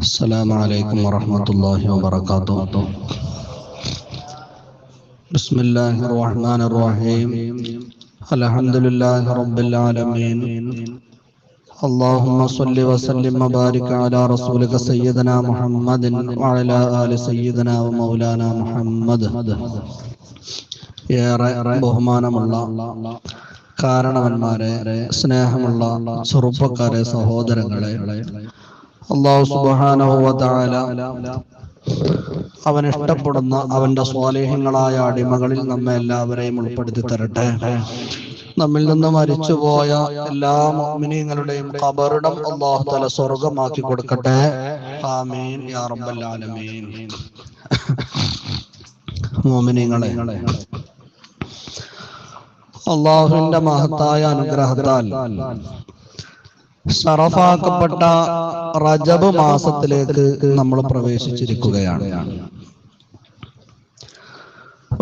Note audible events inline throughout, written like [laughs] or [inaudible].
السلام عليكم ورحمة الله وبركاته بسم الله الرحمن الرحيم الحمد لله رب العالمين اللهم صل وسلم وبارك على رسولك سيدنا محمد وعلى آل سيدنا ومولانا محمد ഏറെ ബഹുമാനമുള്ള കാരണവന്മാരെ സ്നേഹമുള്ള ചെറുപ്പക്കാരെ സഹോദരങ്ങളെ അള്ളാഹു സുബാനഹുവല അവൻ ഇഷ്ടപ്പെടുന്ന അവന്റെ സ്വാലേഹങ്ങളായ അടിമകളിൽ നമ്മെ എല്ലാവരെയും ഉൾപ്പെടുത്തി തരട്ടെ നമ്മിൽ നിന്ന് മരിച്ചുപോയ എല്ലാ മോമിനിയങ്ങളുടെയും കബറിടം അള്ളാഹു തല സ്വർഗമാക്കി കൊടുക്കട്ടെ. ആമീൻ യാ റബ്ബൽ ആലമീൻ. [laughs] അള്ളാഹുവിന്റെ മഹത്തായ അനുഗ്രഹത്താൽ ഷറഫാക്കപ്പെട്ട റജബ് മാസത്തിലേക്ക് നമ്മൾ പ്രവേശിച്ചിരിക്കുകയാണ്.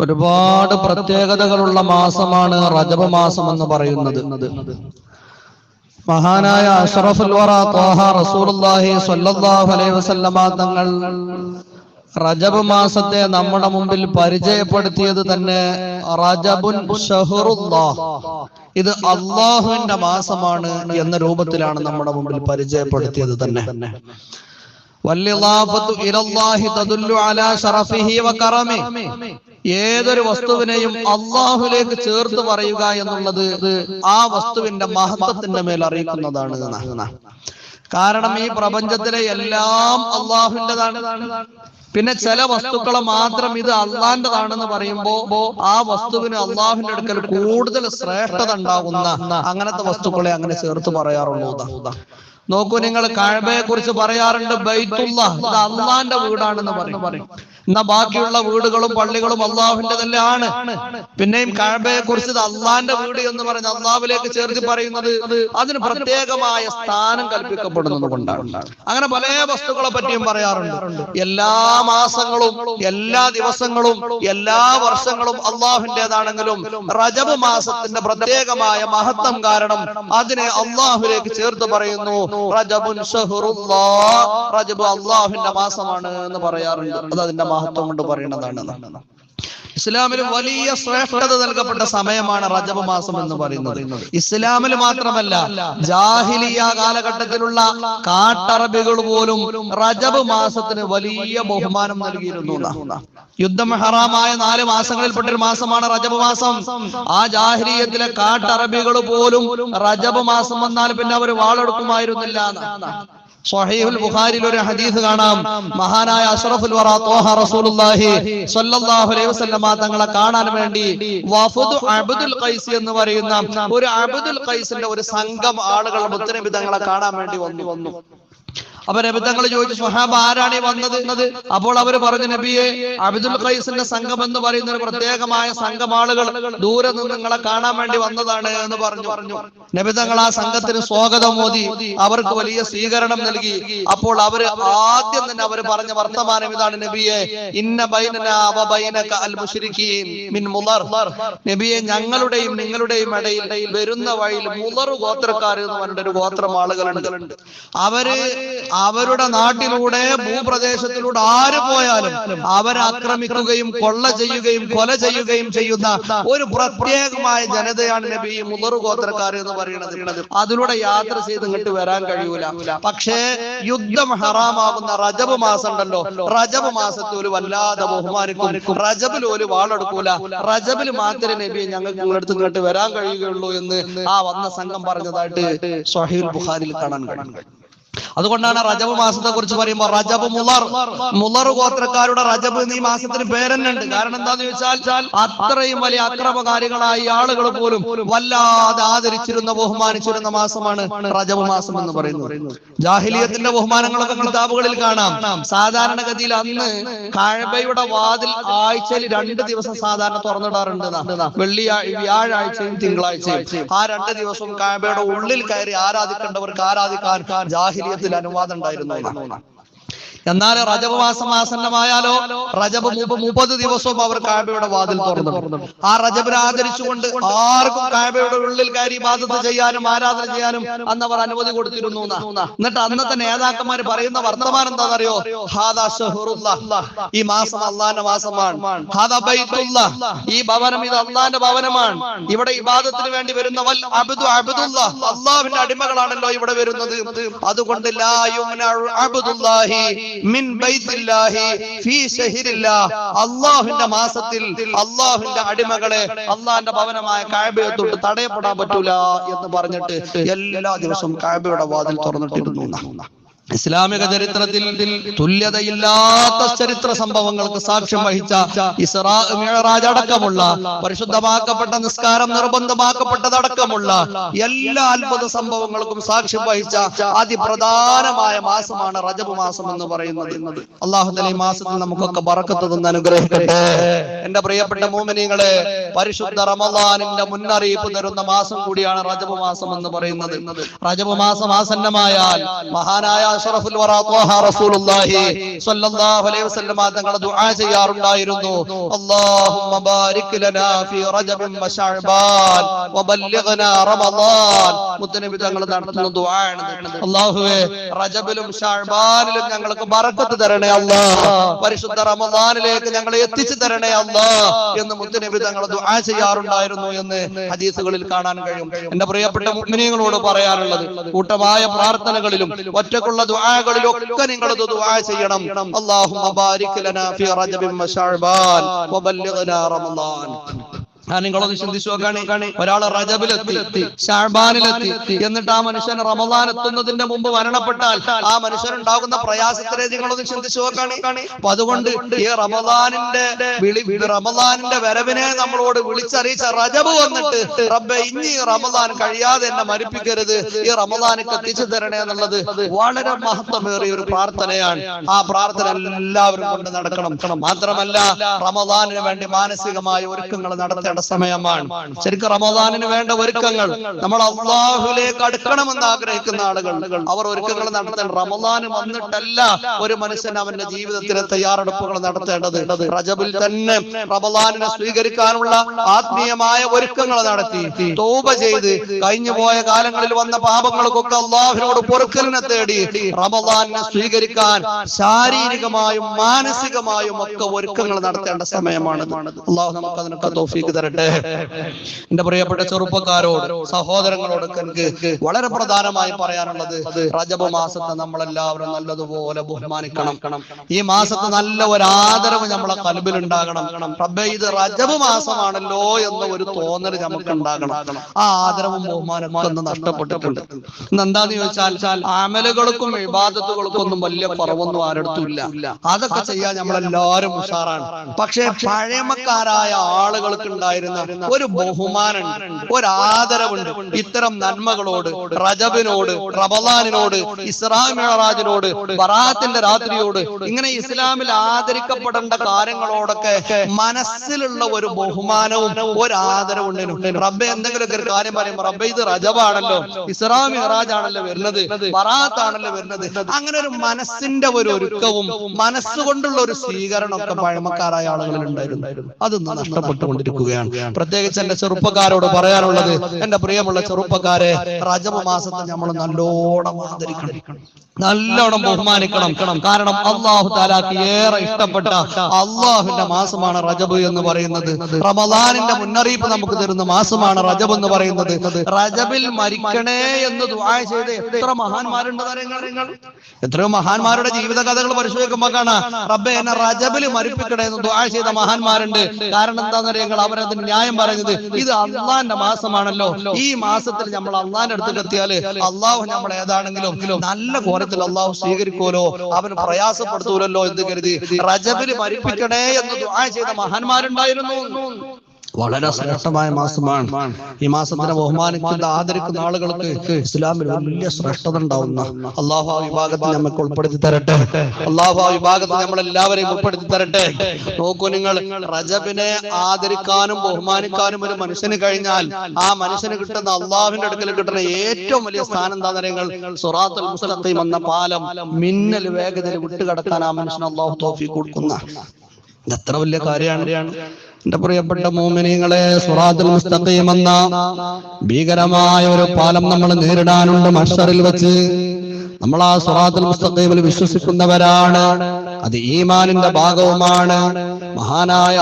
ഒരുപാട് പ്രത്യേകതകളുള്ള മാസമാണ് റജബ് മാസം എന്ന് പറയുന്നത്. മഹാനായ അഷറഫുൽ വറ ത്വാഹ റസൂലുള്ളാഹി സ്വല്ലല്ലാഹു അലൈഹി വസല്ലമ തങ്ങൾ റജബ് മാസത്തെ നമ്മുടെ മുമ്പിൽ പരിചയപ്പെടുത്തിയത് തന്നെ റജബുൻ ഷഹറുല്ലാഹ് ഇത് അള്ളാഹുവിന്റെ മാസമാണ് എന്ന രൂപത്തിലാണ് നമ്മുടെ മുമ്പിൽ പരിചയപ്പെടുത്തിയത് തന്നെ. ഏതൊരു വസ്തുവിനെയും അള്ളാഹുലേക്ക് ചേർത്ത് പറയുക എന്നുള്ളത് ആ വസ്തുവിന്റെ മഹത്വത്തിന്റെ മേൽ അറിയിക്കുന്നതാണ്. കാരണം ഈ പ്രപഞ്ചത്തിലെ എല്ലാം അള്ളാഹുവിന്റെതാണ്. പിന്നെ ചില വസ്തുക്കളെ മാത്രം ഇത് അള്ളാന്റെതാണെന്ന് പറയുമ്പോ ആ വസ്തുവിന് അള്ളാഹുവിന്റെ അടുക്കൽ കൂടുതൽ ശ്രേഷ്ഠത ഉണ്ടാകുന്ന അങ്ങനത്തെ വസ്തുക്കളെ അങ്ങനെ ചേർത്ത് പറയാറുള്ളൂ. നോക്കൂ നിങ്ങൾ കഴവയെ കുറിച്ച് പറയാറുണ്ട് ബൈത്തുള്ള ഇത് അള്ളാന്റെ വീടാണെന്ന് പറയും. എന്നാ ബാക്കിയുള്ള വീടുകളും പള്ളികളും അള്ളാഹുവിന്റെ തന്നെയാണ് പിന്നെയും കഴബയെ കുറിച്ച് അള്ളാന്റെ വീട് എന്ന് പറയുന്ന അള്ളാഹുലേക്ക് ചേർത്ത് പറയുന്നത് അതിന് പ്രത്യേകമായ സ്ഥാനം കൽപ്പിക്കപ്പെടുന്നത് കൊണ്ടാണ്. അങ്ങനെ പല വസ്തുക്കളെ പറ്റിയും പറയാറുണ്ട്. എല്ലാ മാസങ്ങളും എല്ലാ ദിവസങ്ങളും എല്ലാ വർഷങ്ങളും അള്ളാഹുവിന്റെതാണെങ്കിലും റജബ് മാസത്തിന്റെ പ്രത്യേകമായ മഹത്വം കാരണം അതിനെ അള്ളാഹുലേക്ക് ചേർത്ത് പറയുന്നു റജബുൻ. റജബ് അള്ളാഹുവിന്റെ മാസമാണ് എന്ന് പറയാറുണ്ട്. അത് അതിന്റെ മഹത്വം കൊണ്ട് പറയുന്നതാണ്. ഇസ്ലാമിൽ വലിയ ശ്രേഷ്ഠത നൽകപ്പെട്ട സമയമാണ് റജബ് മാസം എന്ന് പറയുന്നത്. ഇസ്ലാമിൽ മാത്രമല്ല ജാഹിലിയ കാലഘട്ടത്തിലുള്ള കാട്ടറബികൾ പോലും റജബ് മാസത്തിന് വലിയ ബഹുമാനം നൽകിയിരുന്നു. യുദ്ധം ഹറാമായ നാല് മാസങ്ങളിൽപ്പെട്ട ഒരു മാസമാണ് റജബ് മാസം. ആ ജാഹിലിയത്തിലെ കാട്ടറബികൾ പോലും റജബ് മാസം വന്നാൽ പിന്നെ അവർ വാളെടുക്കുമായിരുന്നില്ല. സ്വഹീഹുൽ ബുഖാരിയിൽ ഒരു ഹദീസ് കാണാം. മഹാനായ അഷ്റഫുൽ വറ തോഹ റസൂലുള്ളാഹി സ്വല്ലല്ലാഹു അലൈഹി വസല്ലമ തങ്ങളെ കാണാൻ വേണ്ടി വഫദു അബ്ദുൽ ഖൈസ് എന്ന് പറയുന്ന ഒരു അബ്ദുൽ ഖൈസിന്റെ ഒരു സംഘം ആളുകൾ മുത്തനബി തങ്ങളെ കാണാൻ വേണ്ടി വന്നു. വന്നു. അപ്പൊ നബിതങ്ങൾ ചോദിച്ചു സുഹാബ് ആരാണ് ഈ വന്നത്? അപ്പോൾ അവർ പറഞ്ഞു നബിയെ അബ്ദുൽ ഖൈസിന്റെ സംഘം എന്ന് പറയുന്ന ഒരു പ്രത്യേകമായ സംഘം ആളുകൾ ദൂരെ നിന്ന് നിങ്ങളെ കാണാൻ വേണ്ടി വന്നതാണ് എന്ന് പറഞ്ഞു. പറഞ്ഞു നബിതങ്ങൾ ആ സംഘത്തിന് സ്വാഗതം മോദി. അവർക്ക് വലിയ സ്വീകരണം നൽകി. അപ്പോൾ അവർ ആദ്യം തന്നെ അവർ പറഞ്ഞ വർത്തമാനം ഇതാണ് നബിയെ ഇന്ന മിൻ മുലർ നബിയെ ഞങ്ങളുടെയും നിങ്ങളുടെയും ഇടയിൽ വരുന്ന വഴിയിൽ മുലർ ഗോത്രക്കാർ എന്ന് പറഞ്ഞിട്ട് ഒരു ഗോത്രം ആളുകളുണ്ട്. അവർ അവരുടെ നാട്ടിലൂടെ ഭൂപ്രദേശത്തിലൂടെ ആര് പോയാലും അവരാക്രമിക്കുകയും കൊള്ള ചെയ്യുകയും കൊല ചെയ്യുകയും ചെയ്യുന്ന ഒരു പ്രത്യേകമായ ജനതയാണ് നബി മുതറു ഗോത്രക്കാർ എന്ന് പറയുന്നത്. അതിലൂടെ യാത്ര ചെയ്ത് ഇങ്ങോട്ട് വരാൻ കഴിയൂല. പക്ഷേ യുദ്ധം ഹറാമാകുന്ന റജബ് മാസം ഉണ്ടല്ലോ റജബ് മാസത്തിൽ ഒരു വല്ലാതെ ബഹുമാനിക്കും. റജബിൽ ഒരു വാളെടുക്കൂല. റജബിൽ മാത്രമേ നബി ഞങ്ങൾക്ക് നിങ്ങളടുത്ത് ഇങ്ങോട്ട് വരാൻ കഴിയുകയുള്ളൂ എന്ന് ആ വന്ന സംഘം പറഞ്ഞതായിട്ട് സഹീൽ ബുഖാരിൽ കാണാൻ കഴിയും. അതുകൊണ്ടാണ് റജബ് മാസത്തെ കുറിച്ച് പറയുമ്പോൾ റജബ് മുളർ മുളർ ഗോത്രക്കാരുടെ റജബ് എന്നീ മാസത്തിന് പേരെന്നുണ്ട് കാരണം എന്താന്ന് ചോദിച്ചാൽ അത്രയും വലിയ അക്രമകാരികളായ ആളുകൾ പോലും വല്ലാതെ ആദരിച്ചിരുന്ന ബഹുമാനിച്ചിരുന്ന മാസമാണ് റജബ് മാസം എന്ന് പറയുന്നത്. ജാഹിലിയത്തിന്റെ ബഹുമാനങ്ങളൊക്കെ കിതാബുകളിൽ കാണാം. സാധാരണഗതിയിൽ അന്ന് കഴബയുടെ വാതിൽ ആഴ്ചയിൽ രണ്ട് ദിവസം സാധാരണ തുറന്നിടാറുണ്ട്. വെള്ളിയാഴ്ച വ്യാഴാഴ്ചയും തിങ്കളാഴ്ചയും. ആ രണ്ട് ദിവസവും കഴബയുടെ ഉള്ളിൽ കയറി ആരാധിക്കേണ്ടവർക്ക് ആരാധിക്കാൻ ജാഹിലിയത്തിൽ അനുവാദം ഉണ്ടായിരുന്നു എന്നാ. എന്നാൽ റജബ് മാസം ആസന്നമായാലോ റജബ് മുപ്പ- മുപ്പത് ദിവസവും അവർ കാബയുടെ വാതിൽ തുറന്നു ആ റജബിനെ ആദരിച്ചുകൊണ്ട് ആർക്കും കാബയുടെ ഉള്ളിൽ കയറി ബാധത്ത് ചെയ്യാനും ആരാധന ചെയ്യാനും അന്ന് അവർ അനുമതി കൊടുത്തിരുന്നു എന്നിട്ട് അന്നത്തെ നേതാക്കന്മാർ പറയുന്ന വർത്തമാനം ഹാദാ ഷഹറുല്ലാ. ഈ മാസം അള്ളാന്റെ മാസമാണ്. ഈ ഭവനം ഇത് അള്ളാന്റെ ഭവനമാണ് ഇവിടെ ഇബാദത്തിന് വേണ്ടി വരുന്ന അബ്ദു അബ്ദുല്ലാ. അള്ളാഹുവിന്റെ അടിമകളാണല്ലോ ഇവിടെ വരുന്നത് അതുകൊണ്ട് ലാ അബുദുല്ലാഹി അബ്ദുല്ലാഹി മിൻ ഫീ. അല്ലാഹുവിന്റെ മാസത്തിൽ അള്ളാഹുന്റെ അടിമകളെ അള്ളാഹിന്റെ ഭവനമായ കാബയെ തൊട്ട് തടയപ്പെടാൻ പറ്റൂല എന്ന് പറഞ്ഞിട്ട് എല്ലാ ദിവസവും കഅബയുടെ വാതിൽ തുറന്നിട്ടിരുന്നു. ഇസ്ലാമിക ചരിത്രത്തിൽ തുല്യതയില്ലാത്ത ചരിത്ര സംഭവങ്ങൾക്ക് സാക്ഷ്യം വഹിച്ച ഇസ്രാജടക്കമുള്ള പരിശുദ്ധമാക്കപ്പെട്ട നിസ്കാരം നിർബന്ധമാക്കപ്പെട്ടതടക്കമുള്ള എല്ലാ അത്ഭുത സംഭവങ്ങൾക്കും സാക്ഷ്യം വഹിച്ച അതിപ്രധാനമായ മാസമാണ് റജബ് മാസം എന്ന് പറയുന്നത്. അള്ളാഹു ഈ മാസത്തിൽ നമുക്കൊക്കെ പറക്കത്ത് തന്ന് അനുഗ്രഹിക്കട്ടെ. എന്റെ പ്രിയപ്പെട്ട മോമിനികളെ പരിശുദ്ധ റമദാനിന്റെ മുന്നറിയിപ്പ് തരുന്ന മാസം കൂടിയാണ് റജബ് മാസം എന്ന് പറയുന്നത്. റജബ് മാസം ആസന്നമായാൽ മഹാനായ അഷ്റഫുൽ വറാ റസൂലുള്ളാഹി സ്വല്ലല്ലാഹു അലൈഹി ദുആ ചെയ്യാറുണ്ടായിരുന്നു. അല്ലാഹുമ്മ ബാരിക് ലനാ വബല്ലിഗ്നാ നടത്തുന്ന ദുആയാണ് അല്ലാഹുവേ റജബിലും ശഅബാനിലും ഞങ്ങൾക്ക് തരണേ അല്ലാഹ് പരിശുദ്ധ ഞങ്ങളെ എത്തിച്ചു തരണേ അല്ലാഹ് എന്ന് മുത്തനബി തങ്ങൾ ദുആ ചെയ്യാറുണ്ടായിരുന്നു എന്ന് ഹദീസുകളിൽ കാണാൻ കഴിയും. എന്റെ പ്രിയപ്പെട്ട മുഅ്മിനീങ്ങളോട് പറയാനുള്ളത് കൂട്ടമായ പ്രാർത്ഥനകളിലും ഒറ്റക്കുള്ള ദുആകളിലും ഒക്കെ നിങ്ങൾ ദുആ ചെയ്യണം. അല്ലാഹുമ്മ ബാരിക് ലനാ ഫീ റജബിൻ വ ശഅബാൻ വബല്ലിഗ്നാ റമളാൻ നിങ്ങളൊന്ന് ചിന്തിച്ചു നോക്കാണ് ഒരാൾ റജബിലെത്തി ഷാബാനിലെത്തി. എന്നിട്ട് ആ മനുഷ്യൻ റമദാൻ എത്തുന്നതിന്റെ മുമ്പ് മരണപ്പെട്ടാൽ ആ മനുഷ്യൻ ഉണ്ടാകുന്ന പ്രയാസത്തിനെ നിങ്ങളൊന്ന് ചിന്തിച്ചു നോക്കാണ് അപ്പൊ അതുകൊണ്ട് ഈ റമദാനിന്റെ വിളി റമദാനിന്റെ വരവിനെ നമ്മളോട് വിളിച്ചറിയിച്ച റജബ് വന്നിട്ട് റബ്ബെ ഇനി റമദാൻ കഴിയാതെ എന്നെ മരിപ്പിക്കരുത്. ഈ റമദാനിക്ക് എത്തിച്ചു തരണേ എന്നുള്ളത് വളരെ മഹത്വമേറിയ ഒരു പ്രാർത്ഥനയാണ്. ആ പ്രാർത്ഥന എല്ലാവരും കൊണ്ട് നടക്കണം. മാത്രമല്ല റമദാനിന് വേണ്ടി മാനസികമായ ഒരുക്കങ്ങൾ നടത്തേണ്ട സമയമാണ്. ശരിക്കും റമദാനിന് വേണ്ട ഒരുക്കങ്ങൾ നമ്മൾ അള്ളാഹുലേക്ക് അടുക്കണമെന്ന് ആഗ്രഹിക്കുന്ന ആളുകൾ അവർ ഒരുക്കങ്ങൾ നടത്തേണ്ട റമദാൻ വന്നിട്ടല്ല ഒരു മനുഷ്യൻ അവന്റെ ജീവിതത്തിലെ തയ്യാറെടുപ്പുകൾ നടത്തേണ്ടത് റജബിൽ തന്നെ റമദാനിനെ സ്വീകരിക്കാനുള്ള ആത്മീയമായ ഒരുക്കങ്ങൾ നടത്തി. തോപ ചെയ്ത് കഴിഞ്ഞുപോയ കാലങ്ങളിൽ വന്ന പാപങ്ങൾക്കൊക്കെ അള്ളാഹുവിനോട് പൊറുക്കലിനെ തേടി റമദാനിനെ സ്വീകരിക്കാൻ ശാരീരികമായും മാനസികമായും ഒക്കെ ഒരുക്കങ്ങൾ നടത്തേണ്ട സമയമാണ് അള്ളാഹു നമുക്ക് അതിനൊക്കെ തോഫീക്ക് തരട്ടെ. എന്റെ പ്രിയപ്പെട്ട ചെറുപ്പക്കാരോട് സഹോദരങ്ങളോടൊക്കെ എനിക്ക് വളരെ പ്രധാനമായി പറയാനുള്ളത് റജബ് മാസത്തെ നമ്മളെല്ലാവരും നല്ലതുപോലെ ബഹുമാനിക്കണം. ഈ മാസത്തെ നല്ല ഒരു ആദരവ് നമ്മളെ കൽബിൽ ഉണ്ടാകണം. റബ്ബെ ഇത് റജബ് മാസമാണല്ലോ എന്ന ഒരു തോന്നൽ നമുക്ക് ഉണ്ടാകണം ആ ആദരവും ബഹുമാനവും നഷ്ടപ്പെട്ടിട്ടുണ്ട്. എന്താന്ന് ചോദിച്ചാൽ അമലുകൾക്കും വിവാദത്തുകൾക്കും ഒന്നും വലിയ കുറവൊന്നും ആരടുത്തും ഇല്ല. അതൊക്കെ ചെയ്യാൻ നമ്മളെല്ലാവരും ഉഷാറാണ്. പക്ഷേ പഴമക്കാരായ ആളുകൾക്ക് ഉണ്ടായിരുന്ന ഒരു ബഹുമാനമുണ്ട് ഒരു ആദരവുണ്ട് ഇത്തരം നന്മകളോട് റജബിനോട് റമദാനിനോട് ഇസ്രാമിറാജിനോട് ബറാത്തിന്റെ രാത്രിയോട് ഇങ്ങനെ ഇസ്ലാമിൽ ആദരിക്കപ്പെടേണ്ട കാര്യങ്ങളോടൊക്കെ മനസ്സിലുള്ള ഒരു ബഹുമാനവും ഒരു ആദരവും ഉണ്ടായിരുന്നു റബ്ബെ എന്തെങ്കിലുമൊക്കെ ഒരു കാര്യം പറയുമ്പോൾ റബ്ബെ ഇത് റജബാണല്ലോ ഇസ്രാം മിറാജ് വരുന്നത് ബറാത്ത് വരുന്നത്. അങ്ങനെ ഒരു മനസ്സിന്റെ ഒരു ഒരുക്കവും മനസ്സുകൊണ്ടുള്ള ഒരു സ്വീകരണം ഒക്കെ പഴമക്കാരായ ആളുകളിൽ ഉണ്ടായിരുന്നു. അതൊന്നും നഷ്ടപ്പെട്ടുകൊണ്ടിരിക്കുകയാണ്. പ്രത്യേകിച്ച് എന്റെ ചെറുപ്പക്കാരോട് പറയാനുള്ളത് എന്റെ പ്രിയമുള്ള ചെറുപ്പക്കാരെ റജബ് മാസത്തെ നമ്മൾ നല്ലോണം ആദരിക്കണം. നല്ലോണം ബഹുമാനിക്കണം. കാരണം അള്ളാഹു താലാക്ക് ഏറെ ഇഷ്ടപ്പെട്ട അള്ളാഹുവിന്റെ മാസമാണ് റജബ് എന്ന് പറയുന്നത്. റമദാനിന്റെ മുന്നറിയിപ്പ് നമുക്ക് തരുന്ന മാസമാണ് റജബ് എന്ന് പറയുന്നത്. റജബിൽ മരിക്കണേ എന്ന് ചെയ്ത് എത്ര മഹാന്മാരുണ്ട് എത്രയോ മഹാന്മാരുടെ ജീവിത കഥകൾ പരിശോധിക്കുമ്പോൾ കാണാം. റബ്ബെ എന്നെ റജബിൽ മരിപ്പിക്കണേ എന്ന് ദുആ ചെയ്ത മഹാന്മാരുണ്ട്. കാരണം എന്താണെന്നറിയാം അവരതിന് ന്യായം പറയുന്നത് ഇത് അള്ളാന്റെ മാസമാണല്ലോ. ഈ മാസത്തിൽ നമ്മൾ അള്ളാന്റെ അടുത്തേക്ക് എത്തിയാൽ അള്ളാഹു നമ്മൾ ഏതാണെങ്കിലും നല്ല കോലത്തിൽ അള്ളാഹു സ്വീകരിക്കുമല്ലോ. അവന് പ്രയാസപ്പെടുത്തൂലല്ലോ എന്ന് കരുതി. റജബിൽ മരിപ്പിക്കണേ എന്ന് ദുആ ചെയ്ത മഹാന്മാരുണ്ടായിരുന്നു. വളരെ ശ്രേഷ്ഠമായ മാസമാണ്. ഈ മാസത്തിനെ ബഹുമാനിക്കുന്ന ആദരിക്കുന്ന ആളുകൾക്ക് ഇസ്ലാമിൽ വലിയ ശ്രേഷ്ഠത ഉണ്ടാവുന്ന അള്ളാഹു ആ വിഭാഗത്തിൽ നമുക്ക് ഉൾപ്പെടുത്തി തരട്ടെ. അള്ളാഹു ആ വിഭാഗത്തിൽ നമ്മൾ എല്ലാവരെയും ഉൾപ്പെടുത്തി തരട്ടെ. നോക്കൂ നിങ്ങൾ റജബിനെ ആദരിക്കാനും ബഹുമാനിക്കാനും ഒരു മനുഷ്യന് കഴിഞ്ഞാൽ ആ മനുഷ്യന് കിട്ടുന്ന അള്ളാഹുവിന്റെ അടുക്കൽ കിട്ടുന്ന ഏറ്റവും വലിയ സ്ഥാനം എന്താ നിങ്ങൾ സുറാത്തുൽ മുസ്തഖീം എന്ന പാലം മിന്നൽ വേഗതയിൽ വിട്ടുകടക്കാൻ ആ മനുഷ്യൻ അള്ളാഹു തോഫി കൊടുക്കുന്ന. ഇത് എത്ര വലിയ കാര്യമാണ്? എന്റെ പ്രിയപ്പെട്ട മോമിനിങ്ങളെ സുറാത്തുൽ മുസ്തഖീം എന്ന ഭീകരമായ ഒരു പാലം നമ്മൾ നേരിടാനുണ്ട് മഷറിൽ വെച്ച്. നമ്മൾ ആ സ്വറാത്തുൽ മുസ്തഖീമിൽ വിശ്വസിക്കുന്നവരാണ്. അത് ഈമാനിന്റെ ഭാഗവുമാണ്. മഹാനായ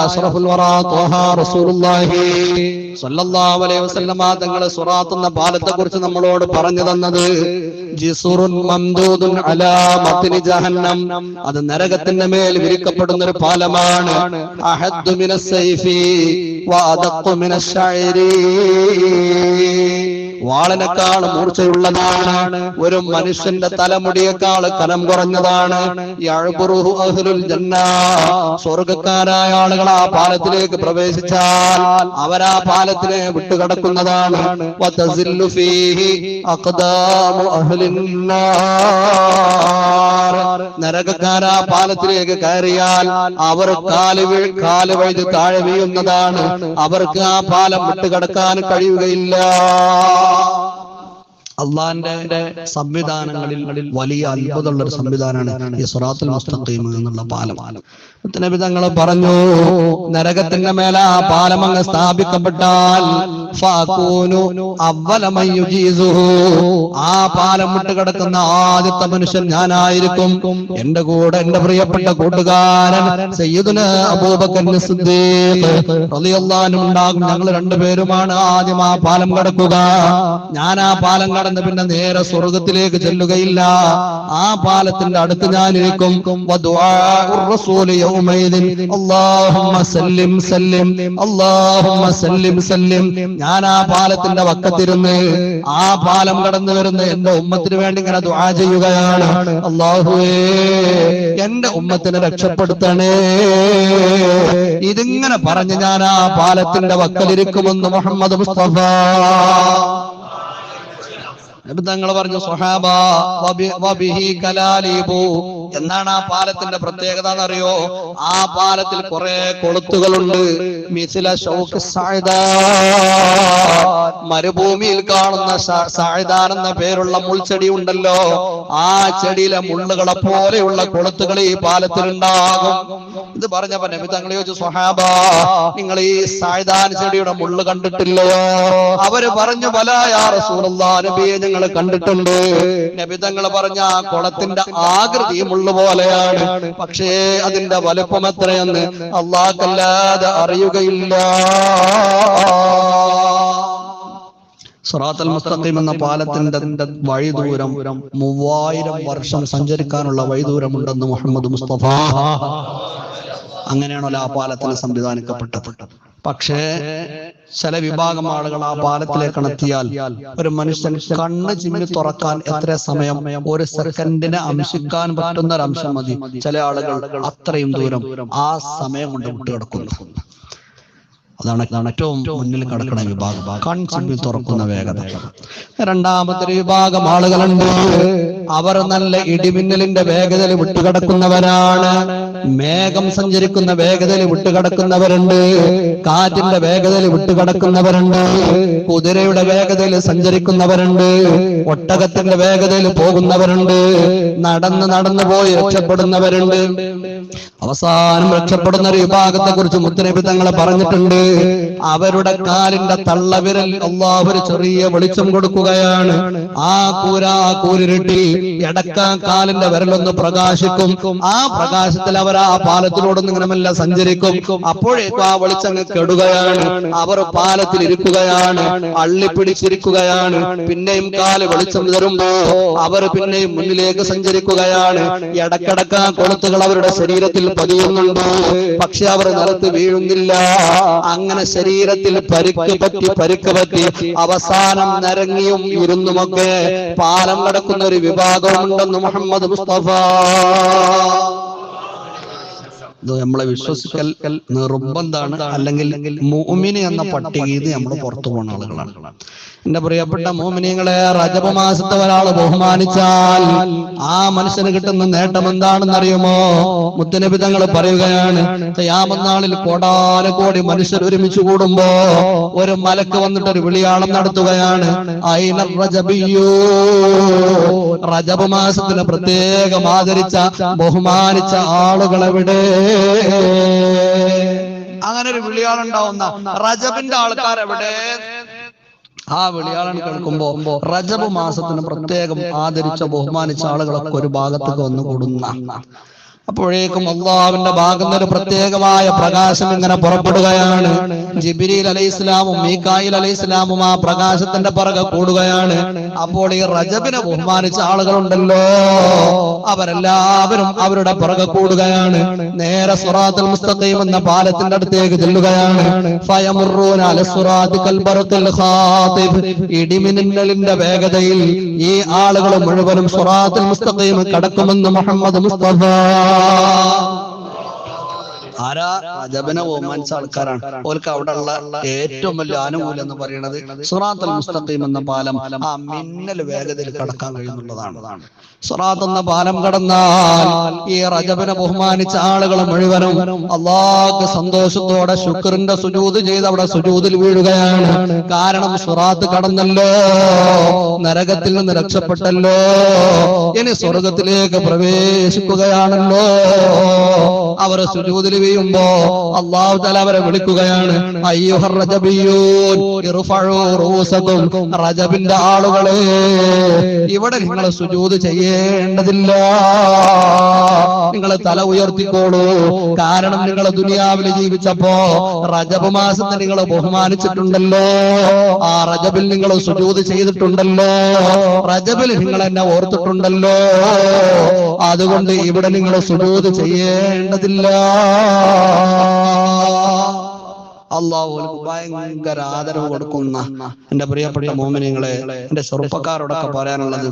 വസല്ലമ തങ്ങൾ സുറാത്ത് എന്ന പാലത്തെ കുറിച്ച് നമ്മളോട് പറഞ്ഞു തന്നത് അത് നരകത്തിന്റെ മേൽ വിരിക്കപ്പെടുന്ന ഒരു പാലമാണ്. അഹദ്ദു മിനസ് സൈഫി മിനശ് ശഅരി വാളിനേക്കാൾ മൂർച്ചയുള്ളതാണ്. ഒരു മനുഷ്യന്റെ തലമുടിയേക്കാൾ കനം കുറഞ്ഞതാണ്. സ്വർഗക്കാരായ ആളുകൾ ആ പാലത്തിലേക്ക് പ്രവേശിച്ചാൽ അവരാ പാലത്തിനെ വിട്ടുകടക്കുന്നതാണ്. നരകക്കാരാ പാലത്തിലേക്ക് കയറിയാൽ അവർ കാൽ കാൽ വഴുതി താഴെ വീഴുന്നതാണ്. അവർക്ക് ആ പാലം വിട്ടുകടക്കാൻ കഴിയുകയില്ല. Oh. അള്ളാന്റെ സംവിധാനങ്ങളിൽ വലിയ അത്ഭുതമുള്ള ഒരു സംവിധാനമാണ് ഈ സുറാത്തുൽ മുസ്തഖീം എന്നുള്ള പാലം. നബി തങ്ങൾ പറഞ്ഞു നരകത്തിന്റെ മേലെ ആ പാലം അങ്ങ് സ്ഥാപിക്കപ്പെട്ടാൽ. ആ പാലം വിട്ട് കിടക്കുന്ന ആദ്യത്തെ മനുഷ്യൻ ഞാനായിരിക്കും. എന്റെ കൂടെ എന്റെ പ്രിയപ്പെട്ട കൂട്ടുകാരൻ സയ്യിദുന അബൂബക്കർ സിദ്ദീഖ് ഉണ്ടാകും ഞങ്ങൾ രണ്ടുപേരുമാണ് ആദ്യം ആ പാലം കടക്കുക. ഞാൻ ആ പാലം കടന്ന് പിന്നെ നേരെ സ്വർഗത്തിലേക്ക് ചെല്ലുകയില്ല. ആ പാലത്തിന്റെ അടുത്ത് ഞാനിരിക്കും ഞാൻ ആ പാലത്തിന്റെ വക്കത്തിരുന്ന് ആ പാലം കടന്നു വരുന്ന എന്റെ ഉമ്മത്തിന് വേണ്ടി ഇങ്ങനെ ദുആ ചെയ്യുകയാണ്. അല്ലാഹുവേ എന്റെ ഉമ്മത്തിനെ രക്ഷപ്പെടുത്തണേ. ഇതിങ്ങനെ പറഞ്ഞ് ഞാൻ ആ പാലത്തിന്റെ വക്കലിരിക്കുമെന്ന് മുഹമ്മദ് മുസ്തഫ തങ്ങൾ പറഞ്ഞു സുഹാബ എന്നാണ് ആ പാലത്തിന്റെ പ്രത്യേകത എന്നറിയോ ആ പാലത്തിൽ കുറെ കൊളുത്തുകളുണ്ട്. മിസില. മരുഭൂമിയിൽ കാണുന്ന സായുധാൻ എന്ന പേരുള്ള മുൾച്ചെടി ഉണ്ടല്ലോ. ആ ചെടിയിലെ മുള്ളുകളെ പോലെയുള്ള കൊളുത്തുകൾ ഈ പാലത്തിലുണ്ടാകും. ഇത് പറഞ്ഞപ്പോ നബി തങ്ങൾ ചോദിച്ചു സ്വഹാബ നിങ്ങൾ ഈ സായുധാൻ ചെടിയുടെ മുള്ളു കണ്ടിട്ടില്ലയോ? അവർ പറഞ്ഞു നബിയെ ഞങ്ങൾ കണ്ടിട്ടുണ്ട്. നബി തങ്ങൾ പറഞ്ഞ ആ കുളത്തിന്റെ ആകൃതി മുള്ളു പോലെയാണ്. പക്ഷേ അതിന്റെ വലുപ്പം എത്രയെന്ന് അള്ളാഹ്ക്കല്ലാതെ അറിയുകയില്ല. സുറാത്തൽ മുസ്തഖീം എന്ന പാലത്തിന്റെ വഴി ദൂരം മൂവായിരം വർഷം സഞ്ചരിക്കാനുള്ള വഴി ദൂരമുണ്ടെന്ന് മുഹമ്മദ് മുസ്തഫ. അങ്ങനെയാണല്ലോ ആ പാലത്തിന് സംവിധാനിക്കപ്പെട്ടത്. പക്ഷേ ചില വിഭാഗം ആളുകൾ ആ പാലത്തിലേക്ക് എത്തിയാൽ ഒരു മനുഷ്യൻ കണ്ണ് ചിമ്മി തുറക്കാൻ എത്ര സമയം ഒരു സെക്കൻഡിനെ അംശിക്കാൻ പറ്റുന്ന ഒരു അംശം മതി. ചില ആളുകൾ അത്രയും ദൂരം ആ സമയം കൊണ്ട് വിട്ടുകിടക്കുന്നു. അതാണ് അതാണ് ഏറ്റവും മുന്നിൽ കടക്കുന്ന വിഭാഗം. തുറക്കുന്ന വേഗത. രണ്ടാമത്തെ വിഭാഗം ആളുകളുണ്ട്. അവർ നല്ല ഇടിമിന്നലിന്റെ വേഗതയിൽ വിട്ടുകിടക്കുന്നവരാണ്. മേഘം സഞ്ചരിക്കുന്ന വേഗതയിൽ വിട്ടുകിടക്കുന്നവരുണ്ട്. കാറ്റിന്റെ വേഗതയിൽ വിട്ടുകിടക്കുന്നവരുണ്ട്. കുതിരയുടെ വേഗതയിൽ സഞ്ചരിക്കുന്നവരുണ്ട്. ഒട്ടകത്തിന്റെ വേഗതയിൽ പോകുന്നവരുണ്ട്. നടന്ന് നടന്നു പോയി രക്ഷപ്പെടുന്നവരുണ്ട്. അവസാനം രക്ഷപ്പെടുന്ന ഒരു വിഭാഗത്തെ കുറിച്ച് മുത്തനബി തങ്ങളെ പറഞ്ഞിട്ടുണ്ട്. അവരുടെ കാലിന്റെ തള്ളവിരൽ അള്ളാഹു ഒരു ചെറിയ വെളിച്ചം കൊടുക്കുകയാണ്. ആ കൂര ആ കൂരിരുട്ടിൽ എടക്കാൻ കാലിന്റെ വിരലൊന്ന് പ്രകാശിക്കും. ആ പ്രകാശത്തിൽ അവർ ആ പാലത്തിലൂടെ ഇങ്ങനെ സഞ്ചരിക്കും. അപ്പോഴേക്കും ആ വെളിച്ചം കെടുകയാണ്. അവർ പാലത്തിൽ ഇരിക്കുകയാണ്. അള്ളിപ്പിടിച്ചിരിക്കുകയാണ് പിന്നെയും കാൽ വെളിച്ചം തരുമ്പോ അവർ പിന്നെയും മുന്നിലേക്ക് സഞ്ചരിക്കുകയാണ്. ഇടക്കിടക്ക കൊളുത്തുകൾ അവരുടെ ശരീരത്തിൽ പതിയുന്നുണ്ട്. പക്ഷെ അവർ നിലത്ത് വീഴുന്നില്ല. അങ്ങനെ ശരീരത്തിൽ പരുക്ക് പറ്റി പരുക്ക് പറ്റി അവസാനം നരങ്ങിയും ഇരുന്നുമൊക്കെ പാലം കടക്കുന്ന ഒരു വിഭാഗമുണ്ടെന്ന് മുഹമ്മദ് മുസ്തഫ. നമ്മളെ വിശ്വസിക്കൽ നിർബന്ധാണ് അല്ലെങ്കിൽ മോമിനി എന്ന പട്ടികയിൽ നമ്മൾ പുറത്തു പോകുന്ന ആളുകളാണ്. എന്റെ പ്രിയപ്പെട്ട മോമിനിയങ്ങളെ റജബ് ഒരാൾ ബഹുമാനിച്ചാൽ ആ മനുഷ്യന് കിട്ടുന്ന നേട്ടം എന്താണെന്ന് അറിയുമോ മുത്തനബിതങ്ങൾ പറയുകയാണ് യാമനാളിൽ കോടാനകോടി മനുഷ്യർ ഒരുമിച്ച് കൂടുമ്പോ ഒരു മലക്ക് വന്നിട്ട് ഒരു വിളിയാളം നടത്തുകയാണ്. റജബ് മാസത്തിന് പ്രത്യേകം ആദരിച്ച ബഹുമാനിച്ച ആളുകളെവിടെ അങ്ങനെ ഒരു വിളിയാളുണ്ടാവുന്ന റജബിന്റെ ആൾക്കാർ എവിടെ ആ വിളിയാളൻ കേൾക്കുമ്പോ റജബ് മാസത്തിന് പ്രത്യേകം ആദരിച്ച ബഹുമാനിച്ച ആളുകളൊക്കെ ഒരു ഭാഗത്തേക്ക് വന്നു കൂടുന്ന. അപ്പോഴേക്കും അള്ളാഹുവിന്റെ ഭാഗത്ത് ഒരു പ്രത്യേകമായ പ്രകാശം ഇങ്ങനെ പുറപ്പെടുകയാണ്. ജിബിരിൽ അലൈഹി ഇസ്ലാമും മീക്കായിൽ അലൈഹി ഇസ്ലാമും ആ പ്രകാശത്തിന്റെ പുറകെ കൂടുകയാണ്. അപ്പോൾ ഈ റജബിനെ ബഹുമാനിച്ച ആളുകളുണ്ടല്ലോ. അവരെല്ലാവരും അവരുടെ പുറകെ കൂടുകയാണ്. നേരെ സുറാത്തുൽ മുസ്തഖീം എന്ന പാലത്തിന്റെ അടുത്തേക്ക് ചെല്ലുകയാണ്. ഇടിമിന്നലിന്റെ വേഗതയിൽ ഈ ആളുകൾ മുഴുവനും സുറാത്തുൽ മുസ്തഖീം കടക്കുമെന്ന് മുഹമ്മദ് മുസ്തഫ. ആരാ? ആൾക്കാരാണ്. അവർക്ക് അവിടെ ഉള്ള ഏറ്റവും വലിയ ആനുകൂല്യം എന്ന് പറയുന്നത് സുറാത്തുൽ മുസ്തഖീം എന്ന പാലം ആ മിന്നൽ വേഗതയിൽ കടക്കാൻ കഴിയുന്നുള്ളതാണ്. സുറാത്ത് എന്ന പാലം കടന്നാൽ ഈ റജബിനെ ബഹുമാനിച്ച ആളുകൾ മുഴുവനും അള്ളാഹ് സന്തോഷത്തോടെ ശുക്രന്റെ സുജൂത് ചെയ്ത് അവിടെ സുജൂതിൽ വീഴുകയാണ്. കാരണം സ്വറാത്ത് കടന്നല്ലോ നരകത്തിൽ നിന്ന് രക്ഷപ്പെട്ടല്ലോ ഇനി സ്വർഗത്തിലേക്ക് പ്രവേശിക്കുകയാണല്ലോ. അവരെ സുജൂതിൽ വീഴുമ്പോ അള്ളാഹു തല അവരെ വിളിക്കുകയാണ് അയ്യുഹർ റജബിയൂൻ റജബിന്റെ ആളുകളെ ഇവിടെ നിങ്ങൾ സുജൂത് ചെയ്യേണ്ടതില്ല. നിങ്ങൾ തല ഉയർത്തിക്കോളൂ. കാരണം നിങ്ങൾ ദുനിയാവിൽ ജീവിച്ചപ്പോ റജബ് മാസത്തെ നിങ്ങൾ ബഹുമാനിച്ചിട്ടുണ്ടല്ലോ. ആ റജബിൽ നിങ്ങൾ സുജൂത് ചെയ്തിട്ടുണ്ടല്ലോ. റജബിൽ നിങ്ങൾ എന്നെ ഓർത്തിട്ടുണ്ടല്ലോ. അതുകൊണ്ട് ഇവിടെ നിങ്ങൾ സുജൂത് ചെയ്യേണ്ടതില്ല. അള്ളാഹു ഭയങ്കര ആദരവ് കൊടുക്കുന്ന എന്റെ പ്രിയപ്പെട്ട മോമിനിങ്ങളെ എന്റെ ചെറുപ്പക്കാരോടൊക്കെ പറയാനുള്ളത്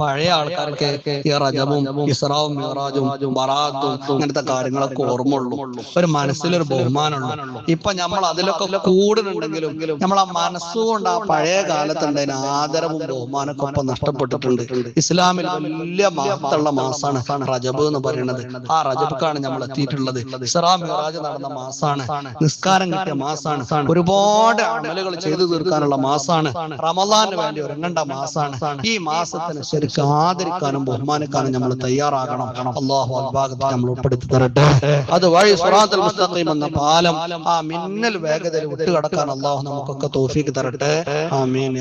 പഴയ ആൾക്കാർക്ക് ഈ റജബും ഇസ്രാവും മിറാജും ബറാത്തും ഇങ്ങനത്തെ കാര്യങ്ങളൊക്കെ ഓർമ്മയുള്ളൂ. ഒരു മനസ്സിലൊരു ബഹുമാനമുള്ളൂ ഇപ്പൊ നമ്മൾ അതിലൊക്കെ കൂടുന്നുണ്ടെങ്കിലും നമ്മൾ ആ മനസ്സുകൊണ്ട് ആ പഴയ കാലത്തുണ്ടതിന് ആദരവും ബഹുമാനമൊക്കെ ഇപ്പൊ നഷ്ടപ്പെട്ടിട്ടുണ്ട്. ഇസ്ലാമിൽ വലിയ മഹത്തുള്ള മാസമാണ് റജബ് എന്ന് പറയുന്നത്. ആ റജബിക്കാണ് നമ്മൾ എത്തിയിട്ടുള്ളത്. ഇസ്രാം മിറാജ് നടന്ന മാസാണ്. നിസ്കാരം കിട്ടിയ മാസാണ്. ഒരുപാട് അമലുകൾ ചെയ്തു തീർക്കാനുള്ള മാസാണ്. റമദാന് വേണ്ടി ഒരുങ്ങേണ്ട മാസാണ്. ഈ മാസത്തിന് ശരിക്കും ആദരിക്കാനും ബഹുമാനിക്കാനും നമ്മൾ തയ്യാറാകണം. അള്ളാഹു അൽഭാഗത്ത് നമ്മൾ ഉൾപ്പെടുത്തി തരട്ടെ. അത് വഴി സുറാത്തുൽ മുസ്തഖീം എന്ന പാലം ആ മിന്നൽ വേഗതയിൽ വിട്ടുകടക്കാൻ അള്ളാഹു നമുക്കൊക്കെ തോഫിക്ക് തരട്ടെ. ആമീൻ.